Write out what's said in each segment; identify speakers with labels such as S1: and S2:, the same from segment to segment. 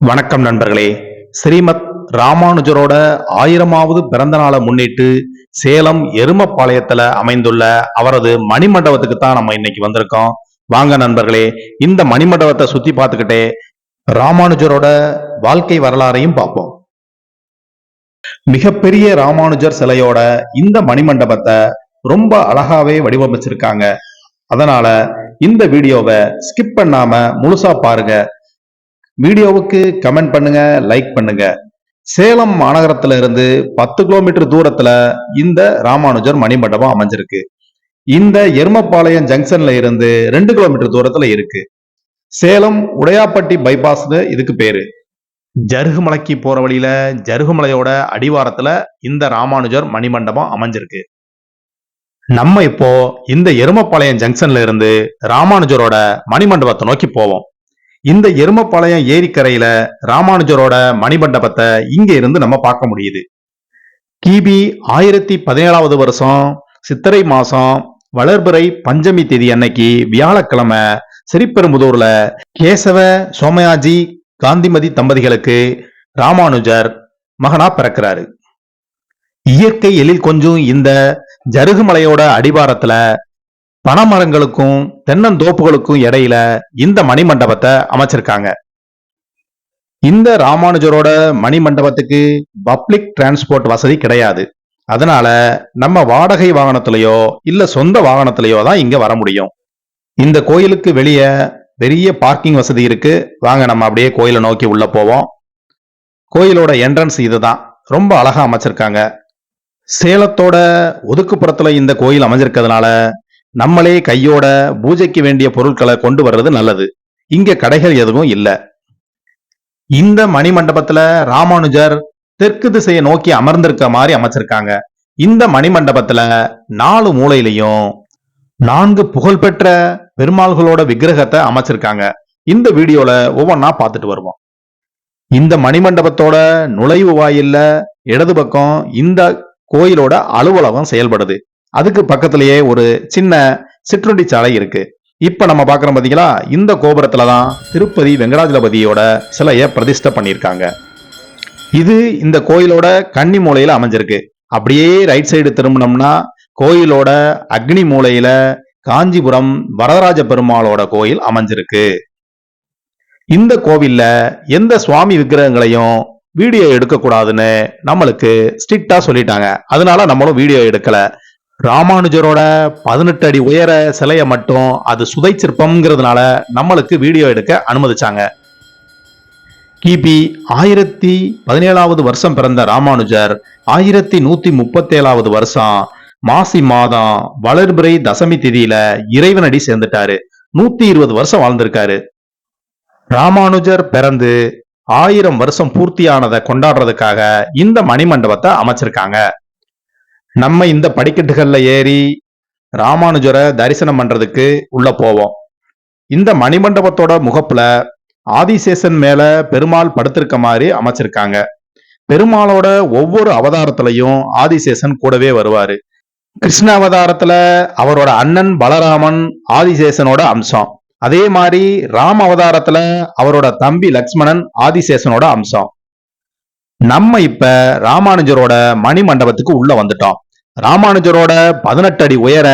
S1: வணக்கம் நண்பர்களே. ஸ்ரீமத் ராமானுஜரோட ஆயிரமாவது பிறந்த நாளை முன்னிட்டு சேலம் எருமப்பாளையத்துல அமைந்துள்ள அவரது மணிமண்டபத்துக்கு தான் நம்ம இன்னைக்கு வந்திருக்கோம். வாங்க நண்பர்களே இந்த மணிமண்டபத்தை சுத்தி பார்த்துக்கிட்டே ராமானுஜரோட வாழ்க்கை வரலாறையும் பார்ப்போம். மிகப்பெரிய ராமானுஜர் சிலையோட இந்த மணிமண்டபத்தை ரொம்ப அழகாவே வடிவமைச்சிருக்காங்க. அதனால இந்த வீடியோவை ஸ்கிப் பண்ணாம முழுசா பாருங்க. வீடியோவுக்கு கமெண்ட் பண்ணுங்க லைக் பண்ணுங்க. சேலம் மாநகரத்துல இருந்து பத்து கிலோமீட்டர் தூரத்துல இந்த ராமானுஜர் மணிமண்டபம் அமைஞ்சிருக்கு. இந்த எருமப்பாளையம் ஜங்ஷன்ல இருந்து ரெண்டு கிலோமீட்டர் தூரத்துல இருக்கு. சேலம் உடையாப்பட்டி பைபாஸ்னு இதுக்கு பேரு. ஜருகுமலைக்கு போற வழியில ஜருகுமலையோட அடிவாரத்துல இந்த ராமானுஜர் மணிமண்டபம் அமைஞ்சிருக்கு. நம்ம இப்போ இந்த எருமப்பாளையம் ஜங்ஷன்ல இருந்து ராமானுஜரோட மணிமண்டபத்தை நோக்கி போவோம். இந்த எருமப்பாளையம் ஏரிக்கரையில ராமானுஜரோட மணிமண்டபத்தை இங்க இருந்து நம்ம பார்க்க முடியுது. கிபி ஆயிரத்தி பதினேழாவது வருஷம் சித்திரை மாசம் வளர்பிறை பஞ்சமி தேதி அன்னைக்கு வியாழக்கிழமை சிறிப்பெரும்புதூர்ல கேசவ சோமயாஜி காந்திமதி தம்பதிகளுக்கு ராமானுஜர் மகனா பிறக்கிறாரு. இயற்கை எழில் கொஞ்சம் இந்த ஜருகுமலையோட அடிவாரத்துல பனைமரங்களுக்கும் தென்னந்தோப்புகளுக்கும் இடையில இந்த மணிமண்டபத்தை அமைச்சிருக்காங்க. இந்த ராமானுஜரோட மணிமண்டபத்துக்கு பப்ளிக் டிரான்ஸ்போர்ட் வசதி கிடையாது. அதனால நம்ம வாடகை வாகனத்திலேயோ இல்ல சொந்த வாகனத்திலேயோ தான் இங்க வர முடியும். இந்த கோயிலுக்கு வெளியே பெரிய பார்க்கிங் வசதி இருக்கு. வாங்க நம்ம அப்படியே கோயிலை நோக்கி உள்ள போவோம். கோயிலோட என்ட்ரன்ஸ் இதுதான். ரொம்ப அழகா அமைச்சிருக்காங்க. சேலத்தோட ஒதுக்குப்புறத்துல இந்த கோயில் அமைஞ்சிருக்கிறதுனால நம்மளே கையோட பூஜைக்கு வேண்டிய பொருட்களை கொண்டு வர்றது நல்லது. இங்க கடைகள் எதுவும் இல்ல. இந்த மணிமண்டபத்துல ராமானுஜர் தெற்கு திசையை நோக்கி அமர்ந்திருக்க மாதிரி அமைச்சிருக்காங்க. இந்த மணிமண்டபத்துல நாலு மூலையிலையும் நான்கு புகழ்பெற்ற பெருமாள்களோட விக்கிரகத்தை அமைச்சிருக்காங்க. இந்த வீடியோல ஒவ்வொன்னா பார்த்துட்டு வருவோம். இந்த மணிமண்டபத்தோட நுழைவு வாயில்ல இடது பக்கம் இந்த கோயிலோட அலுவலகம் செயல்படுது. அதுக்கு பக்கத்திலேயே ஒரு சின்ன சிற்றுண்டி சாலை இருக்கு. இப்ப நம்ம பாக்குறோம் பாத்தீங்களா? இந்த கோபுரத்துல தான் திருப்பதி வெங்கடாஜலபதியோட சிலைய பிரதிஷ்டை பண்ணியிருக்காங்க. இது இந்த கோயிலோட கன்னி மூலையில அமைஞ்சிருக்கு. அப்படியே ரைட் சைடு திரும்பினோம்னா கோயிலோட அக்னி மூலையில காஞ்சிபுரம் வரதராஜ பெருமாளோட கோயில் அமைஞ்சிருக்கு. இந்த கோவில்ல எந்த சுவாமி விக்கிரகங்களையும் வீடியோ எடுக்கக்கூடாதுன்னு நம்மளுக்கு ஸ்ட்ரிக்டா சொல்லிட்டாங்க. அதனால நம்மளும் வீடியோ எடுக்கல. ராமானுஜரோட பதினெட்டு அடி உயர சிலையை மட்டும் அது சுதை சிற்பம்ங்கிறதுனால நம்மளுக்கு வீடியோ எடுக்க அனுமதிச்சாங்க. கிபி ஆயிரத்தி பதினேழாவது வருஷம் பிறந்த ராமானுஜர் ஆயிரத்தி நூத்தி முப்பத்தேழாவது வருஷம் மாசி மாதம் வளர்பிறை தசமி திதியில இறைவனடி சேர்ந்துட்டாரு. நூத்தி இருபது வருஷம் வாழ்ந்திருக்காரு. ராமானுஜர் பிறந்து ஆயிரம் வருஷம் பூர்த்தியானதை கொண்டாடுறதுக்காக இந்த மணிமண்டபத்தை அமைச்சிருக்காங்க. நம்ம இந்த படிக்கட்டுகள்ல ஏறி ராமானுஜரை தரிசனம் பண்றதுக்கு உள்ள போவோம். இந்த மணிமண்டபத்தோட முகப்புல ஆதிசேஷன் மேல பெருமாள் படுத்திருக்க மாதிரி அமைச்சிருக்காங்க. பெருமாளோட ஒவ்வொரு அவதாரத்திலையும் ஆதிசேஷன் கூடவே வருவாரு. கிருஷ்ண அவதாரத்துல அவரோட அண்ணன் பலராமன் ஆதிசேஷனோட அம்சம். அதே மாதிரி ராம அவதாரத்துல அவரோட தம்பி லக்ஷ்மணன் ஆதிசேஷனோட அம்சம். நம்ம இப்ப ராமானுஜரோட மணி மண்டபத்துக்கு உள்ள வந்துட்டோம். ராமானுஜரோட பதினெட்டு அடி உயர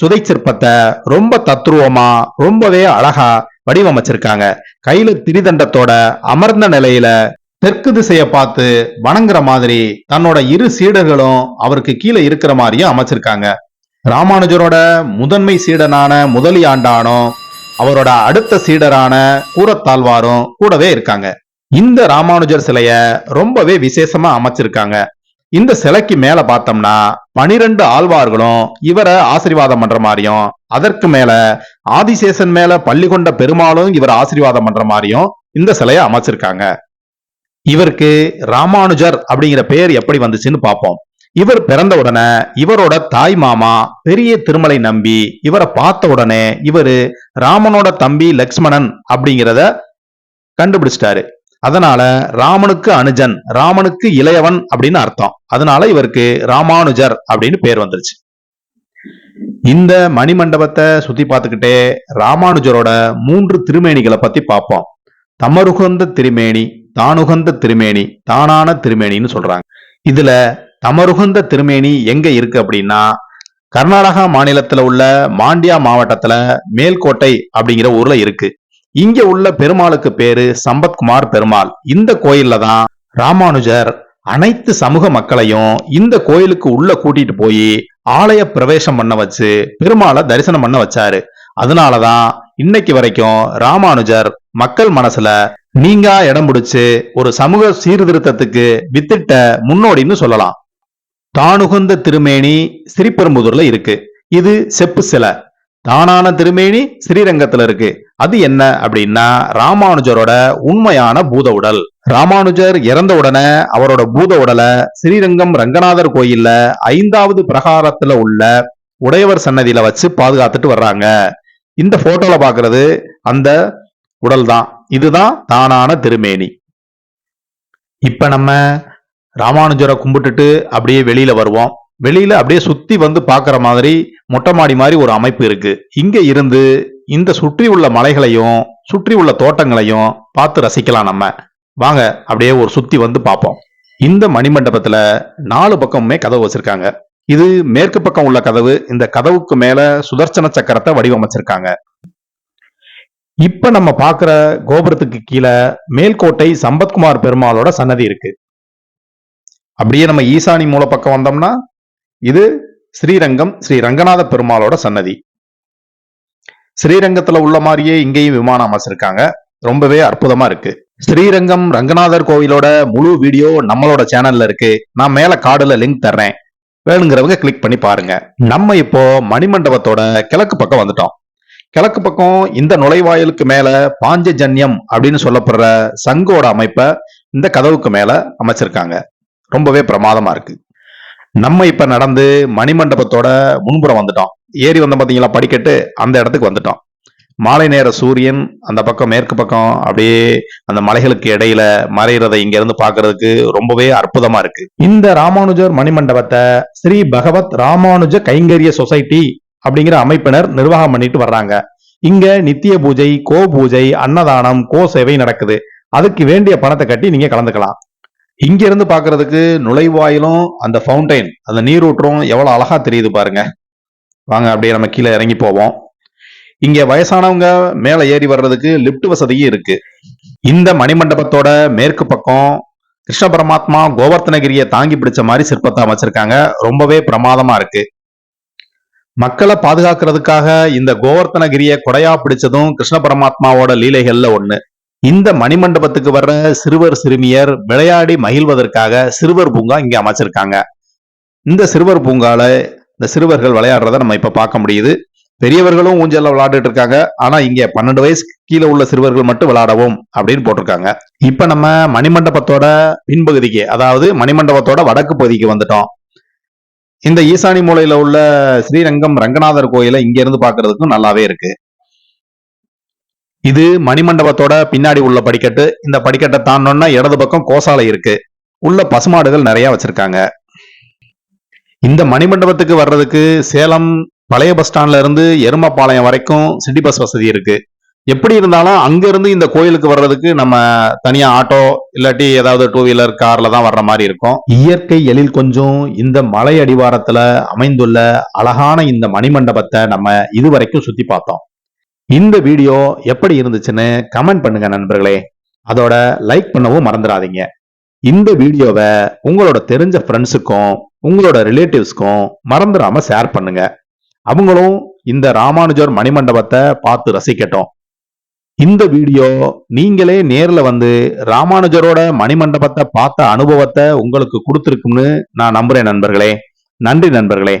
S1: சுதை சிற்பத்தை ரொம்ப தத்ரூவமா ரொம்பவே அழகா வடிவமைச்சிருக்காங்க. கையில திரிதண்டத்தோட அமர்ந்த நிலையில தெற்கு திசையை பார்த்து வணங்குற மாதிரி தன்னோட இரு சீடர்களும் அவருக்கு கீழே இருக்கிற மாதிரியும் அமைச்சிருக்காங்க. ராமானுஜரோட முதன்மை சீடனான முதலியாண்டானும் அவரோட அடுத்த சீடரான கூரத்தாழ்வாரும் கூடவே இருக்காங்க. இந்த ராமானுஜர் சிலைய ரொம்பவே விசேஷமா அமைச்சிருக்காங்க. இந்த சிலைக்கு மேல பார்த்தோம்னா பனிரெண்டு ஆழ்வார்களும் இவரை ஆசீர்வாதம் பண்ற மாதிரியும் அதற்கு மேல ஆதிசேஷன் மேல பள்ளி கொண்ட பெருமாளும் இவரை ஆசீர்வாதம் பண்ற மாதிரியும் இந்த சிலையை அமைச்சிருக்காங்க. இவருக்கு ராமானுஜர் அப்படிங்கிற பெயர் எப்படி வந்துச்சுன்னு பார்ப்போம். இவர் பிறந்த உடனே இவரோட தாய் மாமா பெரிய திருமலை நம்பி இவரை பார்த்த உடனே இவரு ராமனோட தம்பி லக்ஷ்மணன் அப்படிங்கிறத கண்டுபிடிச்சிட்டாரு. அதனால ராமனுக்கு அனுஜன் ராமனுக்கு இளையவன் அப்படின்னு அர்த்தம். அதனால இவருக்கு ராமானுஜர் அப்படின்னு பேர் வந்துருச்சு. இந்த மணிமண்டபத்தை சுத்தி பார்த்துக்கிட்டே ராமானுஜரோட மூன்று திருமேனிகளை பத்தி பார்ப்போம். தமருகந்த திருமேனி தானுகந்த திருமேனி தானான திருமேனின்னு சொல்றாங்க. இதுல தமருகந்த திருமேனி எங்க இருக்கு அப்படின்னா கர்நாடகா மாநிலத்துல உள்ள மாண்டியா மாவட்டத்துல மேல்கோட்டை அப்படிங்கிற ஊர்ல இருக்கு. இங்க உள்ள பெருமாளுக்கு பேரு சம்பத்குமார் பெருமாள். இந்த கோயில்ல தான் ராமானுஜர் அனைத்து சமூக மக்களையும் இந்த கோயிலுக்கு உள்ள கூட்டிட்டு போய் ஆலய பிரவேசம் பண்ண வச்சு பெருமாளை தரிசனம் பண்ண வச்சாரு. அதனாலதான் இன்னைக்கு வரைக்கும் ராமானுஜர் மக்கள் மனசுல நீங்கா இடம் பிடிச்சு ஒரு சமூக சீர்திருத்தத்துக்கு வித்திட்ட முன்னோடின்னு சொல்லலாம். தானுகுந்த திருமேனி ஸ்ரீபெரும்புதூர்ல இருக்கு. இது செப்பு சிலை. தானான திருமேனி ஸ்ரீரங்கத்துல இருக்கு. அது என்ன அப்படின்னா ராமானுஜரோட உண்மையான பூத உடல். ராமானுஜர் இறந்த உடனே அவரோட பூத உடலை ஸ்ரீரங்கம் ரங்கநாதர் கோயில்ல ஐந்தாவது பிரகாரத்துல உள்ள உடையவர் சன்னதியில வச்சு பாதுகாத்துட்டு வர்றாங்க. இந்த போட்டோல பாக்குறது அந்த உடல் தான் இதுதான் தானான திருமேனி. இப்ப நம்ம ராமானுஜரை கும்பிட்டுட்டு அப்படியே வெளியில வருவோம். வெளியில அப்படியே சுத்தி வந்து பாக்குற மாதிரி மொட்டை மாடி மாதிரி ஒரு அமைப்பு இருக்கு. இங்க இருந்து இந்த சுற்றி உள்ள மலைகளையும் சுற்றி உள்ள தோட்டங்களையும் பார்த்து ரசிக்கலாம் நம்ம. வாங்க அப்படியே ஒரு சுத்தி வந்து பார்ப்போம். இந்த மணிமண்டபத்துல நாலு பக்கமுமே கதவு வச்சிருக்காங்க. இது மேற்கு பக்கம் உள்ள கதவு இந்த கதவுக்கு மேல சுதர்சன சக்கரத்தை வடிவமைச்சிருக்காங்க. இப்ப நம்ம பாக்குற கோபுரத்துக்கு கீழே மேல்கோட்டை சம்பத்குமார் பெருமாளோட சன்னதி இருக்கு. அப்படியே நம்ம ஈசானி மூல பக்கம் வந்தோம்னா இது ஸ்ரீரங்கம் ஸ்ரீ ரங்கநாத பெருமாளோட சன்னதி. ஸ்ரீரங்கத்துல உள்ள மாதிரியே இங்கேயும் விமானம் அமைச்சிருக்காங்க. ரொம்பவே அற்புதமா இருக்கு. ஸ்ரீரங்கம் ரங்கநாதர் கோவிலோட முழு வீடியோ நம்மளோட சேனல்ல இருக்கு. நான் மேல கார்டுல லிங்க் தர்றேன். வேணுங்கிறவங்க கிளிக் பண்ணி பாருங்க. நம்ம இப்போ மணிமண்டபத்தோட கிழக்கு பக்கம் வந்துட்டோம். கிழக்கு பக்கம் இந்த நுழைவாயிலுக்கு மேல பாஞ்சஜன்யம் அப்படின்னு சொல்லப்படுற சங்கோட அமைப்பை இந்த கதவுக்கு மேல அமைச்சிருக்காங்க. ரொம்பவே பிரமாதமா இருக்கு. நம்ம இப்ப நடந்து மணிமண்டபத்தோட முன்புறம் வந்துட்டோம். ஏறி வந்த பாத்தீங்களா படிக்கட்டு? அந்த இடத்துக்கு வந்துட்டோம். மாலை நேர சூரியன் அந்த பக்கம் மேற்கு பக்கம் அப்படியே அந்த மலைகளுக்கு இடையில மறைகிறதை இங்க இருந்து பாக்குறதுக்கு ரொம்பவே அற்புதமா இருக்கு. இந்த ராமானுஜர் மணிமண்டபத்தை ஸ்ரீ பகவத் ராமானுஜ கைங்கரிய சொசைட்டி அப்படிங்கிற அமைப்பினர் நிர்வாகம் பண்ணிட்டு வர்றாங்க. இங்க நித்திய பூஜை கோ பூஜை அன்னதானம் கோ சேவை நடக்குது. அதுக்கு வேண்டிய பணத்தை கட்டி நீங்க கலந்துக்கலாம். இங்க இருந்து பாக்குறதுக்கு நுழைவாயிலும் அந்த ஃபவுண்டைன் அந்த நீரூற்றும் எவ்வளவு அழகா தெரியுது பாருங்க. வாங்க அப்படியே நம்ம கீழே இறங்கி போவோம். இங்க வயசானவங்க மேல ஏறி வர்றதுக்கு லிப்ட் வசதியும் இருக்கு. இந்த மணிமண்டபத்தோட மேற்கு பக்கம் கிருஷ்ண பரமாத்மா கோவர்த்தனகிரியை தாங்கி பிடிச்ச மாதிரி சிற்பத்தை அமைச்சிருக்காங்க. ரொம்பவே பிரமாதமா இருக்கு. மக்களை பாதுகாக்கிறதுக்காக இந்த கோவர்த்தனகிரியை கொடையா பிடிச்சதும் கிருஷ்ண பரமாத்மாவோட லீலைகள்ல ஒண்ணு. இந்த மணிமண்டபத்துக்கு வர்ற சிறுவர் சிறுமியர் விளையாடி மகிழ்வதற்காக சிறுவர் பூங்கா இங்க அமைச்சிருக்காங்க. இந்த சிறுவர் பூங்கால இந்த சிறுவர்கள் விளையாடுறத நம்ம இப்ப பார்க்க முடியுது. பெரியவர்களும் ஊஞ்சல்ல விளையாடிட்டு இருக்காங்க. ஆனா இங்க பன்னெண்டு வயசு கீழே உள்ள சிறுவர்கள் மட்டும் விளையாடவும் அப்படின்னு போட்டிருக்காங்க. இப்ப நம்ம மணிமண்டபத்தோட பின்பகுதிக்கு அதாவது மணிமண்டபத்தோட வடக்கு பகுதிக்கு வந்துட்டோம். இந்த ஈசானி மூலையில உள்ள ஸ்ரீரங்கம் ரங்கநாதர் கோயிலை இங்க இருந்து பாக்குறதுக்கும் நல்லாவே இருக்கு. இது மணிமண்டபத்தோட பின்னாடி உள்ள படிக்கட்டு. இந்த படிக்கட்டை தாண்டோன்னா இடது பக்கம் கோசாலை இருக்கு. உள்ள பசுமாடுகள் நிறைய வச்சிருக்காங்க. இந்த மணிமண்டபத்துக்கு வர்றதுக்கு சேலம் பழைய பஸ் ஸ்டாண்ட்ல இருந்து எருமப்பாளையம் வரைக்கும் சிட்டி பஸ் வசதி இருக்கு. எப்படி இருந்தாலும் அங்கிருந்து இந்த கோயிலுக்கு வர்றதுக்கு நம்ம தனியா ஆட்டோ இல்லாட்டி ஏதாவது டூ வீலர் கார்ல தான் வர்ற மாதிரி இருக்கும். இயற்கை எழில் கொஞ்சம் இந்த மலை அடிவாரத்துல அமைந்துள்ள அழகான இந்த மணிமண்டபத்தை நம்ம இதுவரைக்கும் சுத்தி பார்த்தோம். இந்த வீடியோ எப்படி இருந்துச்சுன்னு கமெண்ட் பண்ணுங்க நண்பர்களே. அதோட லைக் பண்ணவும் மறந்துடாதீங்க. இந்த வீடியோவை உங்களோட தெரிஞ்ச ஃப்ரெண்ட்ஸுக்கும் உங்களோட ரிலேட்டிவ்ஸ்க்கும் மறந்துடாம ஷேர் பண்ணுங்க. அவங்களும் இந்த ராமானுஜர் மணிமண்டபத்தை பார்த்து ரசிக்கட்டும். இந்த வீடியோ நீங்களே நேர்ல வந்து ராமானுஜரோட மணிமண்டபத்தை பார்த்த அனுபவத்தை உங்களுக்கு கொடுத்துருக்கும்னு நான் நம்புறேன் நண்பர்களே. நன்றி நண்பர்களே.